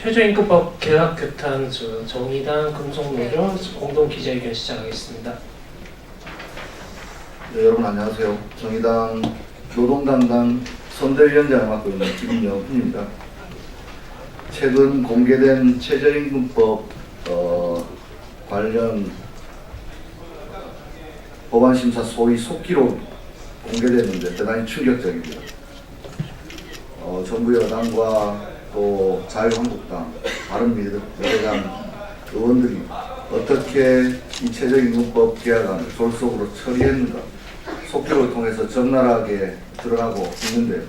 최저임금법 개혁 규탄수 정의당 금속노조 공동 기자회견 시작하겠습니다. 네, 여러분 안녕하세요. 정의당 노동당당 선대위원장을 맡고 있는 김영훈입니다. 최근 공개된 최저임금법 어, 관련 법안 심사 소위 속기록 공개됐는데 대단히 충격적입니다. 어, 정부 여당과 또 자유한국당, 바른미래당 의원들이 어떻게 이 최저임금법 개혁안을 졸속으로 처리했는가 속기록을 통해서 적나라하게 드러나고 있는데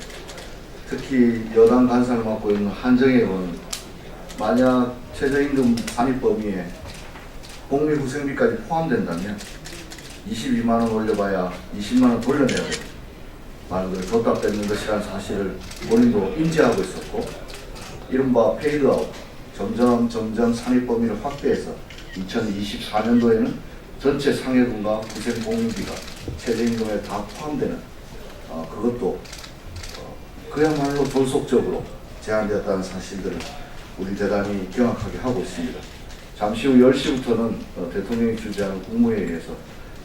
특히 여당 간사를 맡고 있는 한정혜 의원은 만약 최저임금 산입 범위에 복리후생비까지 포함된다면 22만 원 올려봐야 20만 원 돌려내야 돼. 말 그대로 줬다 뺏는 것이라는 사실을 본인도 인지하고 있었고 이른바 페이드아웃 점점 점점 산입 범위를 확대해서 2024년도에는 전체 상여금과 구생복리비가 최저임금에 다 포함되는 어, 그것도 어, 그야말로 졸속적으로 제한되었다는 사실들을 우리 대단히 경악하게 하고 있습니다. 잠시 후 10시부터는 어, 대통령이 주재하는 국무회의에서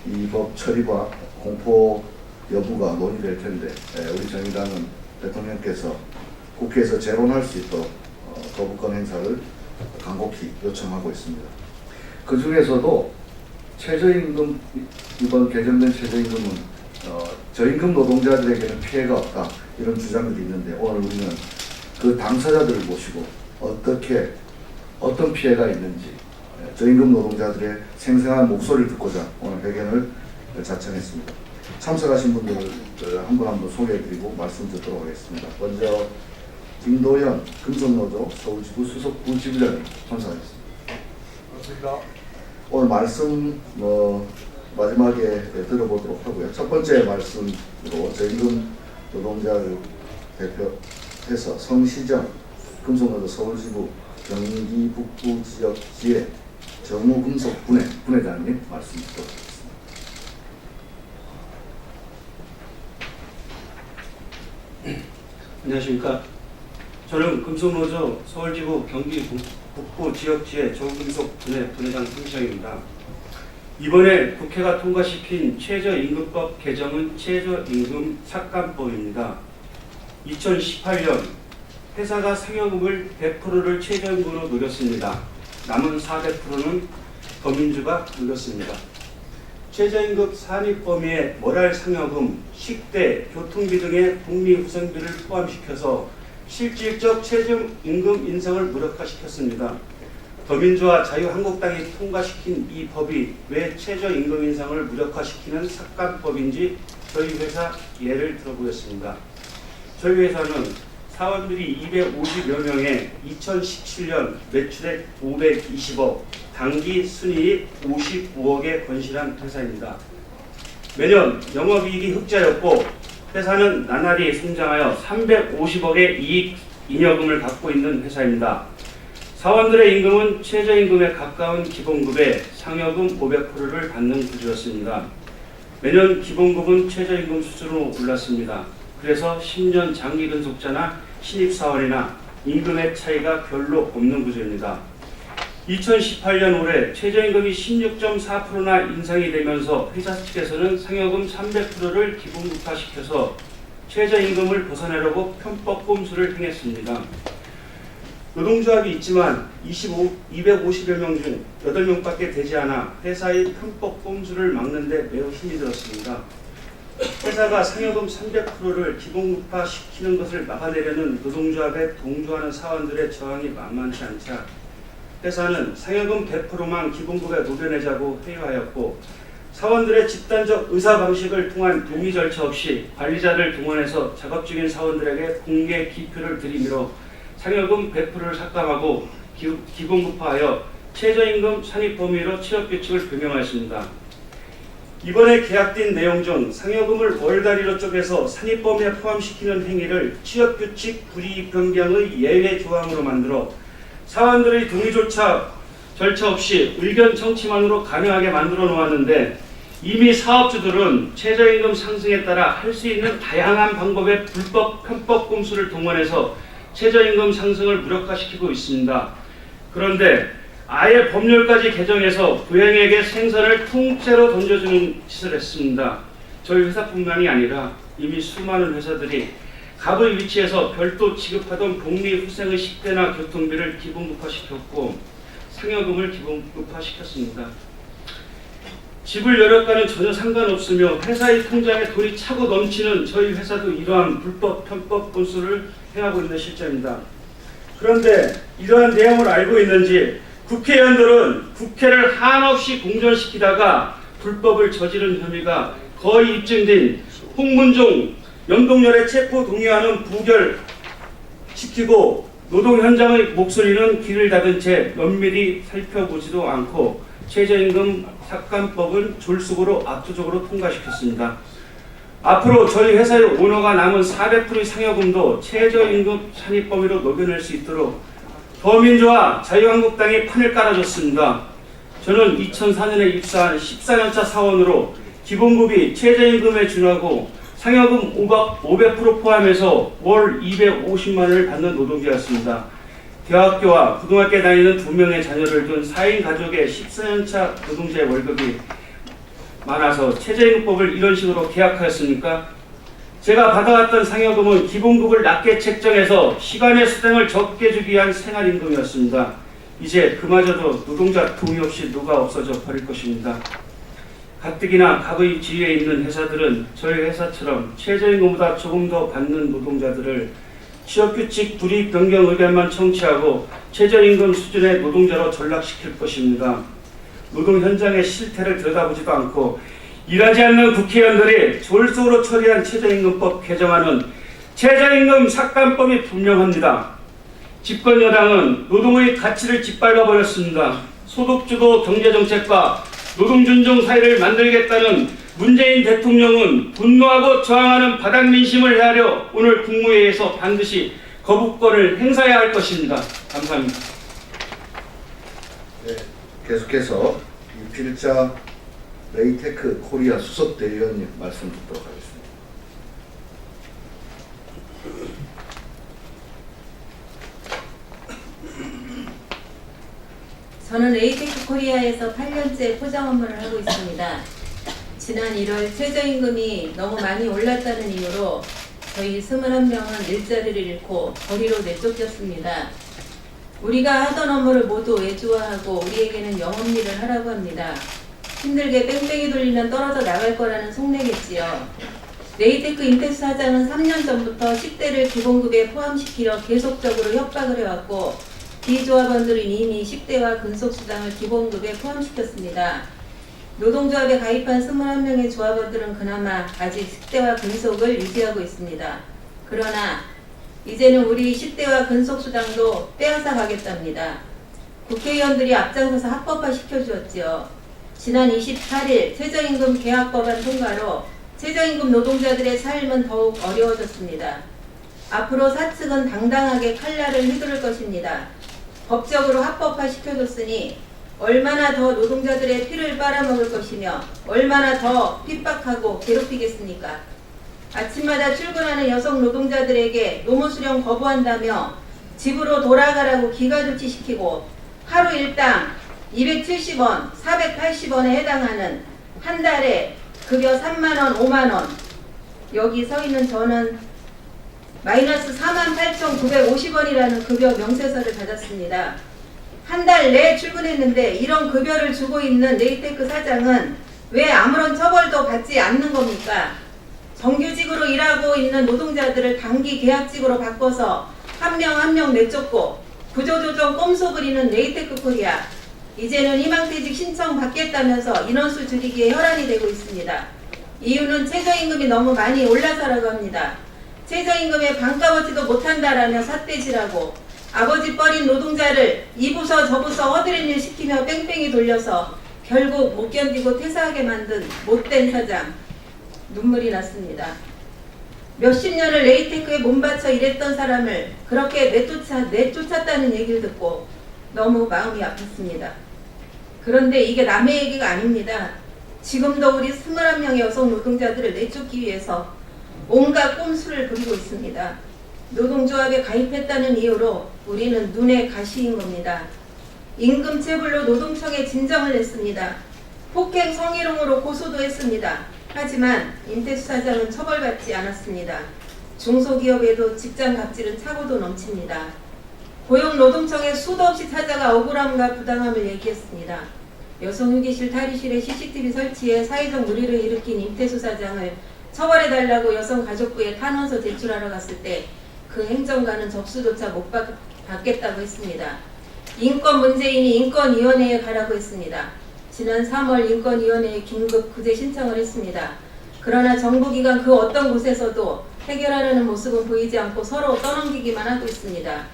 이 법 처리와 공포 여부가 논의될 텐데 에, 우리 정의당은 대통령께서 국회에서 재론할 수 있도록 어, 거부권 행사를 간곡히 요청하고 있습니다. 그 중에서도 최저임금 이번 개정된 최저임금은 어, 저임금 노동자들에게는 피해가 없다 이런 주장들이 있는데 오늘 우리는 그 당사자들을 모시고 어떻게 어떤 피해가 있는지 예, 저임금 노동자들의 생생한 목소리를 듣고자 오늘 회견을 자청했습니다. 참석하신 분들 한 분 한 분 소개해드리고 말씀 듣도록 하겠습니다. 먼저 김도현 금속노조 서울지구 수석 부지부장님 참석하겠습니다. 반갑습니다. 오늘 말씀 뭐 마지막에 들어보도록 하고요. 첫 번째 말씀으로 저임금 노동자를 대표해서 성시정 금속노조 서울지구 경기 북부 지역 지회 정우금속 분회 분회장님 말씀 듣도록 하겠습니다. 안녕하십니까. 저는 금속노조 서울지구 경기 북- 북부 지역지회 정금속 분회 분회장 성시영입니다. 이번에 국회가 통과시킨 최저임금법 개정은 최저임금 삭감법입니다. 2018년 회사가 상여금을 100%를 최저임금으로 노렸습니다. 남은 400%는 더민주가 노렸습니다. 최저임금 산입 범위에 모랄 상여금, 식대, 교통비 등의 복리 후생비를 포함시켜서 실질적 최저임금 인상을 무력화시켰습니다. 더민주와 자유한국당이 통과시킨 이 법이 왜 최저임금 인상을 무력화시키는 삭감법인지 저희 회사 예를 들어보겠습니다. 저희 회사는 사원들이 250여 명에 2017년 매출액 520억, 당기 순이익 55억에 건실한 회사입니다. 매년 영업이익이 흑자였고 회사는 나날이 성장하여 350억의 이익 잉여금을 갖고 있는 회사입니다. 사원들의 임금은 최저임금에 가까운 기본급에 상여금 500%를 받는 구조였습니다. 매년 기본급은 최저임금 수준으로 올랐습니다. 그래서 10년 장기 근속자나 신입사원이나 임금의 차이가 별로 없는 구조입니다. 2018년 올해 최저임금이 16.4%나 인상이 되면서 회사 측에서는 상여금 300%를 기본급화시켜서 최저임금을 벗어내려고 편법 꼼수를 행했습니다. 노동조합이 있지만 25, 250여 명 중 8명밖에 되지 않아 회사의 편법 꼼수를 막는데 매우 힘이 들었습니다. 회사가 상여금 300%를 기본급화시키는 것을 막아내려는 노동조합에 동조하는 사원들의 저항이 만만치 않자 회사는 상여금 100%만 기본급에 녹여내자고 회의하였고 사원들의 집단적 의사 방식을 통한 동의 절차 없이 관리자를 동원해서 작업 중인 사원들에게 공개 기표를 들이밀어 상여금 100%를 삭감하고 기, 기본급화하여 최저임금 산입 범위로 취업 규칙을 규명하였습니다. 이번에 계약된 내용 중 상여금을 월 단위로 쪼개서 범위에 포함시키는 행위를 취업 규칙 불이익 변경의 예외 조항으로 만들어 사원들의 동의조차 절차 없이 의견 청취만으로 가능하게 만들어 놓았는데 이미 사업주들은 최저임금 상승에 따라 할 수 있는 다양한 방법의 불법 편법 꼼수를 동원해서 최저임금 상승을 무력화시키고 있습니다. 그런데 아예 법률까지 개정해서 부행에게 생선을 통째로 던져주는 짓을 했습니다. 저희 회사뿐만이 아니라 이미 수많은 회사들이 갑의 위치에서 별도 지급하던 복리 후생의 10대나 교통비를 기본급화시켰고 상여금을 기본급화시켰습니다. 집을 여력과는 전혀 상관없으며 회사의 통장에 돈이 차고 넘치는 저희 회사도 이러한 불법 편법 건수를 행하고 있는 실정입니다. 그런데 이러한 내용을 알고 있는지 국회의원들은 국회를 한없이 공전시키다가 불법을 저지른 혐의가 거의 입증된 홍문종 연동열의 체포 동의안은 부결시키고 노동 현장의 목소리는 귀를 닫은 채 면밀히 살펴보지도 않고 최저임금 삭감법은 졸속으로 압도적으로 통과시켰습니다. 앞으로 저희 회사의 오너가 남은 400%의 상여금도 최저임금 산입 범위로 녹여낼 수 있도록 더민주와 자유한국당이 판을 깔아줬습니다. 저는 2004년에 입사한 14년차 사원으로 기본급이 최저임금에 준하고 상여금 500% 포함해서 월 250만 원을 받는 노동자였습니다. 대학교와 고등학교에 다니는 두 명의 자녀를 둔 4인 가족의 14년차 노동자의 월급이 많아서 최저임금법을 이런 식으로 계약하였습니까? 제가 받아왔던 상여금은 기본급을 낮게 책정해서 시간의 수당을 적게 주기 위한 생활임금이었습니다. 이제 그마저도 노동자 동의 없이 누가 없어져 버릴 것입니다. 가뜩이나 갑의 지위에 있는 회사들은 저희 회사처럼 최저임금보다 조금 더 받는 노동자들을 취업규칙 불이익 변경 의견만 청취하고 최저임금 수준의 노동자로 전락시킬 것입니다. 노동 현장의 실태를 들여다보지도 않고 일하지 않는 국회의원들이 졸속으로 처리한 최저임금법 개정안은 최저임금 삭감법이 분명합니다. 집권 여당은 노동의 가치를 짓밟아 버렸습니다. 소득주도 경제정책과 노동준정 사회를 만들겠다는 문재인 대통령은 분노하고 저항하는 바닥 민심을 헤아려 오늘 국무회의에서 반드시 거부권을 행사해야 할 것입니다. 감사합니다. 네, 계속해서 이 필자 레이테크 코리아 수석 대위원님 말씀 듣도록 하겠습니다. 저는 레이테크 코리아에서 8년째 포장 업무를 하고 있습니다. 지난 1월 최저임금이 너무 많이 올랐다는 이유로 저희 21명은 일자리를 잃고 거리로 내쫓겼습니다. 우리가 하던 업무를 모두 외주화하고 우리에게는 영업일을 하라고 합니다. 힘들게 뺑뺑이 돌리면 떨어져 나갈 거라는 속내겠지요. 레이테크 인텍스 사장은 3년 전부터 10대를 기본급에 포함시키려 계속적으로 협박을 해왔고 비조합원들은 이미 10대와 근속수당을 기본급에 포함시켰습니다. 노동조합에 가입한 21명의 조합원들은 그나마 아직 10대와 근속을 유지하고 있습니다. 그러나 이제는 우리 10대와 근속수당도 빼앗아 가겠답니다. 국회의원들이 앞장서서 합법화 시켜주었지요. 지난 28일 최저임금 개혁법안 통과로 최저임금 노동자들의 삶은 더욱 어려워졌습니다. 앞으로 사측은 당당하게 칼날을 휘두를 것입니다. 법적으로 합법화 시켜줬으니 얼마나 더 노동자들의 피를 빨아먹을 것이며 얼마나 더 핍박하고 괴롭히겠습니까? 아침마다 출근하는 여성 노동자들에게 노무 수령 거부한다며 집으로 돌아가라고 기가 조치시키고 하루 일당 270원, 480원에 해당하는 한 달에 급여 3만원, 5만원 여기 서 있는 저는 마이너스 48,950원이라는 급여 명세서를 받았습니다. 한 달 내에 출근했는데 이런 급여를 주고 있는 네이테크 사장은 왜 아무런 처벌도 받지 않는 겁니까? 정규직으로 일하고 있는 노동자들을 단기 계약직으로 바꿔서 한 명 한 명 내쫓고 구조조정 꼼수 부리는 네이테크 코리아 이제는 희망퇴직 신청 받겠다면서 인원수 줄이기에 혈안이 되고 있습니다. 이유는 최저임금이 너무 많이 올라서라고 합니다. 최저임금에 반값어치도 못한다라며 삿대질하고 아버지 뻘인 노동자를 이부서 저부서 허드렛 일 시키며 뺑뺑이 돌려서 결국 못 견디고 퇴사하게 만든 못된 사장 눈물이 났습니다. 몇십 년을 레이테크에 몸바쳐 일했던 사람을 그렇게 내쫓아, 내쫓았다는 얘기를 듣고 너무 마음이 아팠습니다. 그런데 이게 남의 얘기가 아닙니다. 지금도 우리 21명의 여성 노동자들을 내쫓기 위해서 온갖 꼼수를 부리고 있습니다. 노동조합에 가입했다는 이유로 우리는 눈에 가시인 겁니다. 임금 체불로 노동청에 진정을 했습니다. 폭행 성희롱으로 고소도 했습니다. 하지만 임태수 사장은 처벌받지 않았습니다. 중소기업에도 직장 갑질은 차고도 넘칩니다. 고용노동청에 수도 없이 찾아가 억울함과 부당함을 얘기했습니다. 여성휴게실 탈의실에 CCTV 설치해 사회적 물의를 일으킨 임태수 사장을 처벌해달라고 여성가족부에 탄원서 제출하러 갔을 때 그 행정관은 접수조차 못 받, 받겠다고 했습니다. 인권 문재인이 인권위원회에 가라고 했습니다. 지난 3월 인권위원회에 긴급 구제 신청을 했습니다. 그러나 정부기관 그 어떤 곳에서도 해결하려는 모습은 보이지 않고 서로 떠넘기기만 하고 있습니다.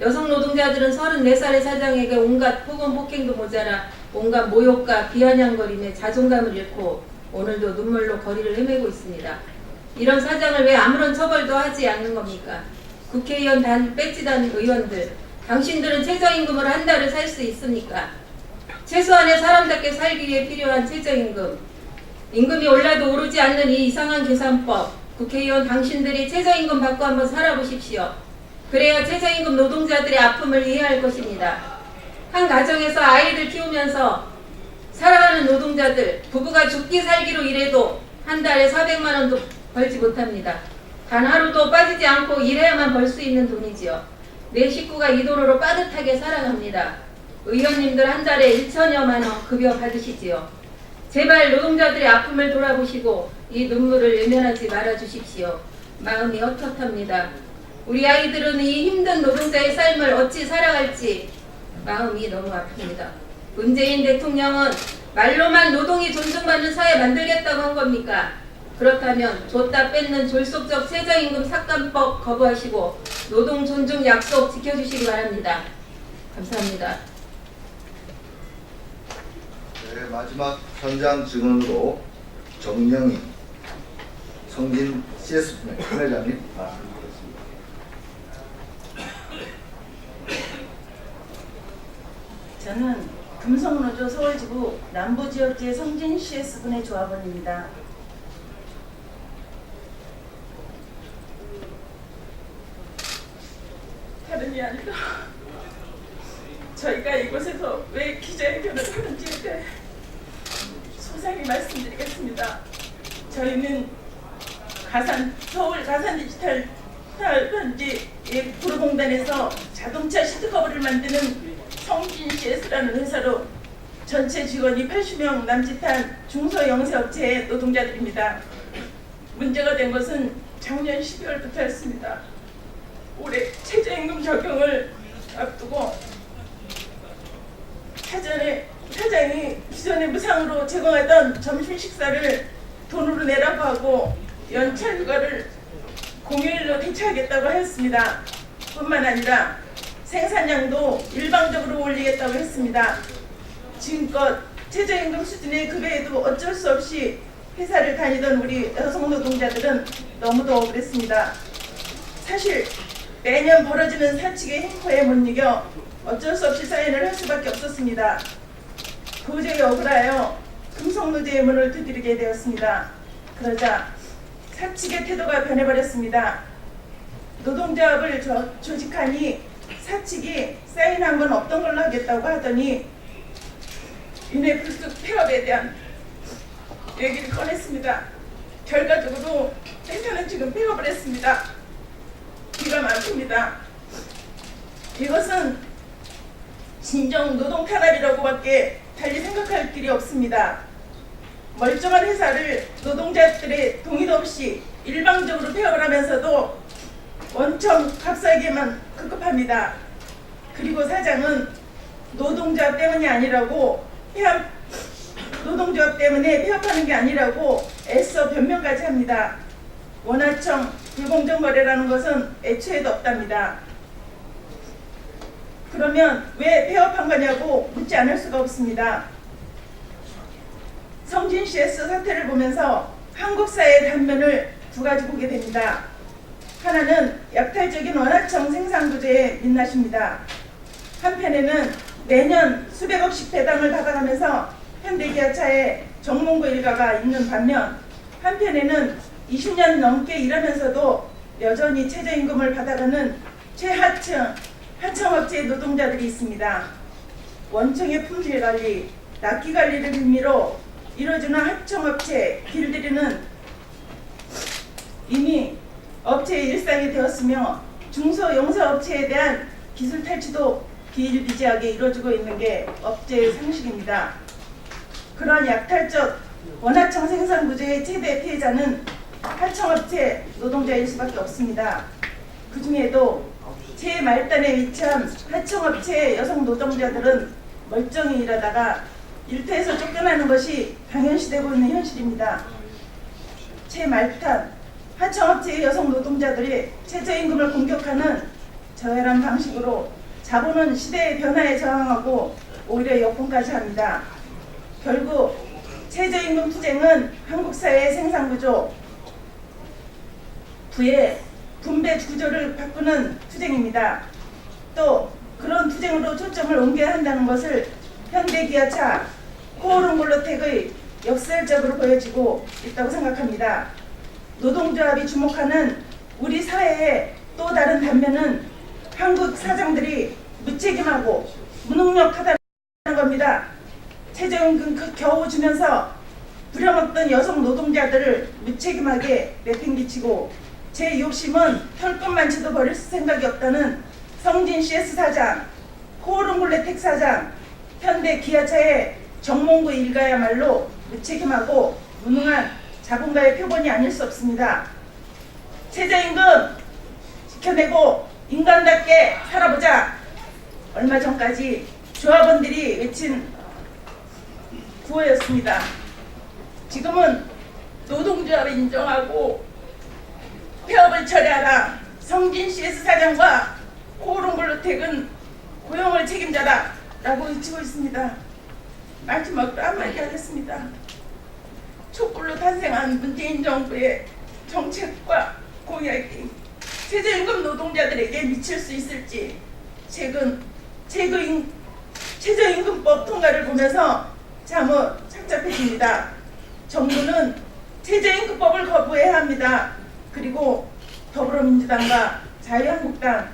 여성 노동자들은 34살의 사장에게 온갖 폭언 폭행도 모자라 온갖 모욕과 비아냥거림에 자존감을 잃고 오늘도 눈물로 거리를 헤매고 있습니다. 이런 사장을 왜 아무런 처벌도 하지 않는 겁니까? 국회의원 단 배지단 의원들, 당신들은 최저임금으로 한 달을 살 수 있습니까? 최소한의 사람답게 살기 위해 필요한 최저임금. 임금이 올라도 오르지 않는 이 이상한 계산법. 국회의원 당신들이 최저임금 받고 한번 살아보십시오. 그래야 최저임금 노동자들의 아픔을 이해할 것입니다. 한 가정에서 아이들 키우면서 살아가는 노동자들, 부부가 죽기 살기로 일해도 한 달에 400만 원도 벌지 못합니다. 단 하루도 빠지지 않고 일해야만 벌 수 있는 돈이지요. 내 식구가 이 돈으로 빠듯하게 살아갑니다. 의원님들 한 달에 1천여만 원 급여 받으시지요. 제발 노동자들의 아픔을 돌아보시고 이 눈물을 외면하지 말아 주십시오. 마음이 헛헛합니다. 우리 아이들은 이 힘든 노동자의 삶을 어찌 살아갈지 마음이 너무 아픕니다. 문재인 대통령은 말로만 노동이 존중받는 사회 만들겠다고 한 겁니까? 그렇다면 줬다 뺏는 졸속적 최저임금 삭감법 거부하시고 노동 존중 약속 지켜주시기 바랍니다. 감사합니다. 네, 마지막 현장 증언으로 정영희 성진 CS 회장님 말씀드리겠습니다. 저는 금속노조 서울지부 남부지역제 성진 CS분의 조합원입니다. 다름이 아니라 저희가 이곳에서 왜 기자회견을 하는지에 대해 소상히 말씀드리겠습니다. 저희는 가산 서울 가산 디지털 단지 구로공단에서 자동차 시트커버를 만드는 성진 CS라는 회사로 전체 직원이 80명 남짓한 중소영세업체의 노동자들입니다. 문제가 된 것은 작년 12월부터였습니다. 올해 최저임금 적용을 앞두고 사전에 사장이 기존에 무상으로 제공하던 점심 식사를 돈으로 내라고 하고 연차 휴가를 공휴일로 대체하겠다고 하였습니다. 뿐만 아니라 생산량도 일방적으로 올리겠다고 했습니다. 지금껏 최저임금 수준의 급여에도 어쩔 수 없이 회사를 다니던 우리 여성 노동자들은 너무도 억울했습니다. 사실 매년 벌어지는 사측의 행포에 못 이겨 어쩔 수 없이 사인을 할 수밖에 없었습니다. 도저히 억울하여 금속노조의 문을 두드리게 되었습니다. 그러자 사측의 태도가 변해버렸습니다. 노동조합을 조, 조직하니 사측이 사인한 건 없던 걸로 하겠다고 하더니 이내 불쑥 폐업에 대한 얘기를 꺼냈습니다. 결과적으로 회사는 지금 폐업을 했습니다. 기가 막힙니다. 이것은 진정 노동 탄압이라고밖에 달리 생각할 길이 없습니다. 멀쩡한 회사를 노동자들의 동의도 없이 일방적으로 폐업을 하면서도 원청 값싸기에만 급급합니다. 그리고 사장은 노동조합 때문이 아니라고 폐업 노동조합 때문에 폐업하는 게 아니라고 애써 변명까지 합니다. 원하청 불공정 거래라는 것은 애초에도 없답니다. 그러면 왜 폐업한 거냐고 묻지 않을 수가 없습니다. 성진 CS 사태를 보면서 한국 사회의 단면을 두 가지 보게 됩니다. 하나는 약탈적인 원하청 생산 구조의 민낯입니다. 한편에는 매년 수백억씩 배당을 받아가면서 현대기아차에 정몽구 일가가 있는 반면 한편에는 20년 넘게 일하면서도 여전히 최저임금을 받아가는 최하층 하청업체 노동자들이 있습니다. 원청의 품질 관리, 납기 관리를 의미로 이루어지는 하청업체 길들이는 이미 업체의 일상이 되었으며 중소용사업체에 대한 기술 탈취도 비일비재하게 이루어지고 있는 게 업체의 상식입니다. 그러한 약탈적 원하청 생산 구조의 최대 피해자는 하청업체 노동자일 수밖에 없습니다. 그 중에도 최말단에 위치한 하청업체 여성 노동자들은 멀쩡히 일하다가 일터에서 쫓겨나는 것이 당연시되고 있는 현실입니다. 최말단 하청업체의 여성 노동자들이 최저임금을 공격하는 저열한 방식으로 자본은 시대의 변화에 저항하고 오히려 역풍까지 합니다. 결국 최저임금 투쟁은 한국 사회의 생산구조, 부의 분배 구조를 바꾸는 투쟁입니다. 또 그런 투쟁으로 초점을 옮겨야 한다는 것을 현대기아차 코오롱 골로텍의 역설적으로 보여지고 있다고 생각합니다. 노동조합이 주목하는 우리 사회의 또 다른 단면은 한국 사장들이 무책임하고 무능력하다는 겁니다. 최저임금 그 겨우 주면서 부려먹던 여성 노동자들을 무책임하게 내팽개치고 제 욕심은 털끝만치도 버릴 생각이 없다는 성진 CS 사장, 호르물레텍 사장, 현대 기아차의 정몽구 일가야말로 무책임하고 무능한 자본가의 표본이 아닐 수 없습니다. 최저임금 지켜내고 인간답게 살아보자. 얼마 전까지 조합원들이 외친 구호였습니다. 지금은 노동조합을 인정하고 폐업을 처리하라. 성진 CS 사장과 코오롱블루텍은 고용을 책임져라. 라고 외치고 있습니다. 마지막으로 한마디 하겠습니다. 촛불로 탄생한 문재인 정부의 정책과 공약이 최저임금 노동자들에게 미칠 수 있을지 최근 최저임, 최저임금법 통과를 보면서 참으 착잡해집니다. 정부는 최저임금법을 거부해야 합니다. 그리고 더불어민주당과 자유한국당,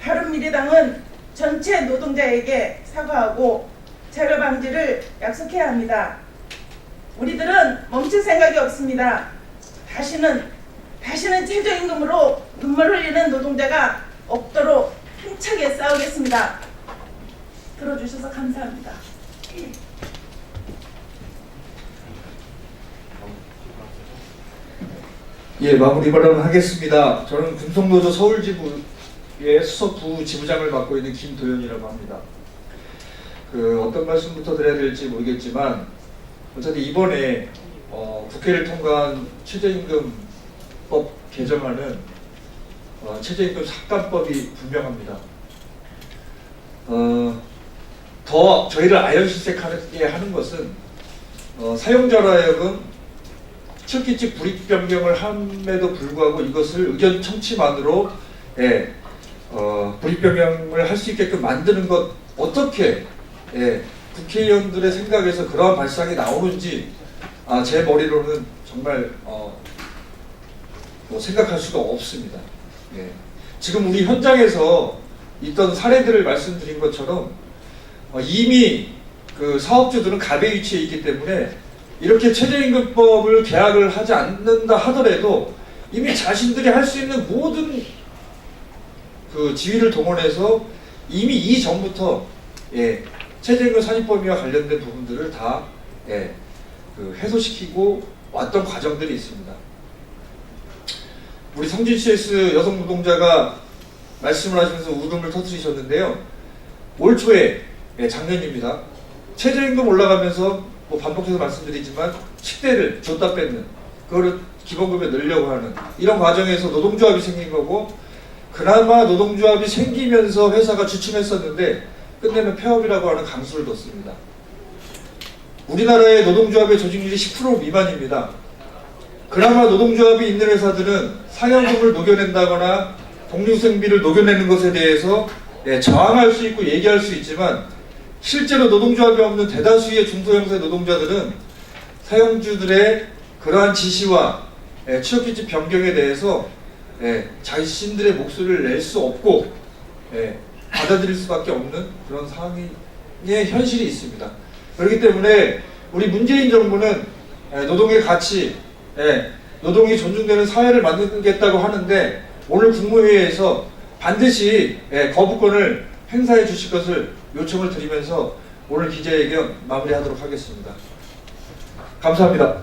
바른미래당은 전체 노동자에게 사과하고 차별 방지를 약속해야 합니다. 우리들은 멈출 생각이 없습니다. 다시는 다시는 최저임금으로 눈물 흘리는 노동자가 없도록 힘차게 싸우겠습니다. 들어주셔서 감사합니다. 예, 마무리 발언을 하겠습니다. 저는 금속노조 서울지부의 수석부 지부장을 맡고 있는 김도현이라고 합니다. 그 어떤 말씀부터 드려야 될지 모르겠지만 어쨌든 이번에 어, 국회를 통과한 최저임금법 개정안은 어, 최저임금 삭감법이 분명합니다. 어, 더 저희를 아연실색하게 하는 것은 어, 사용자로 하여금 칠기직 불이익 변경을 함에도 불구하고 이것을 의견 청취만으로 예, 어, 불이익 변경을 할 수 있게끔 만드는 것 어떻게 예, 국회의원들의 생각에서 그러한 발상이 나오는지 아, 제 머리로는 정말 어, 뭐 생각할 수가 없습니다. 예. 지금 우리 현장에서 있던 사례들을 말씀드린 것처럼 어, 이미 그 사업주들은 갑의 위치에 있기 때문에 이렇게 최저임금법을 계약을 하지 않는다 하더라도 이미 자신들이 할 수 있는 모든 그 지위를 동원해서 이미 이전부터 예, 최저임금 산입 범위와 관련된 부분들을 다 예, 그 해소시키고 왔던 과정들이 있습니다. 우리 성진 CS 여성 노동자가 말씀을 하시면서 울음을 터뜨리셨는데요. 올 초에 예, 작년입니다. 최저임금 올라가면서 뭐 반복해서 말씀드리지만 식대를 줬다 뺏는 그거를 기본급에 넣으려고 하는 이런 과정에서 노동조합이 생긴 거고 그나마 노동조합이 생기면서 회사가 주춤했었는데 끝내는 폐업이라고 하는 강수를 뒀습니다. 우리나라의 노동조합의 조직률이 10% 미만입니다. 그나마 노동조합이 있는 회사들은 상여금을 녹여낸다거나 복리후생비를 녹여내는 것에 대해서 예, 저항할 수 있고 얘기할 수 있지만 실제로 노동조합이 없는 대다수의 중소형사 노동자들은 사용주들의 그러한 지시와 예, 취업규칙 변경에 대해서 예, 자신들의 목소리를 낼 수 없고 예, 받아들일 수밖에 없는 그런 상황의 현실이 있습니다. 그렇기 때문에 우리 문재인 정부는 예, 노동의 가치, 예, 노동이 존중되는 사회를 만들겠다고 하는데 오늘 국무회의에서 반드시 예, 거부권을 행사해 주실 것을 요청을 드리면서 오늘 기자회견 마무리하도록 하겠습니다. 감사합니다.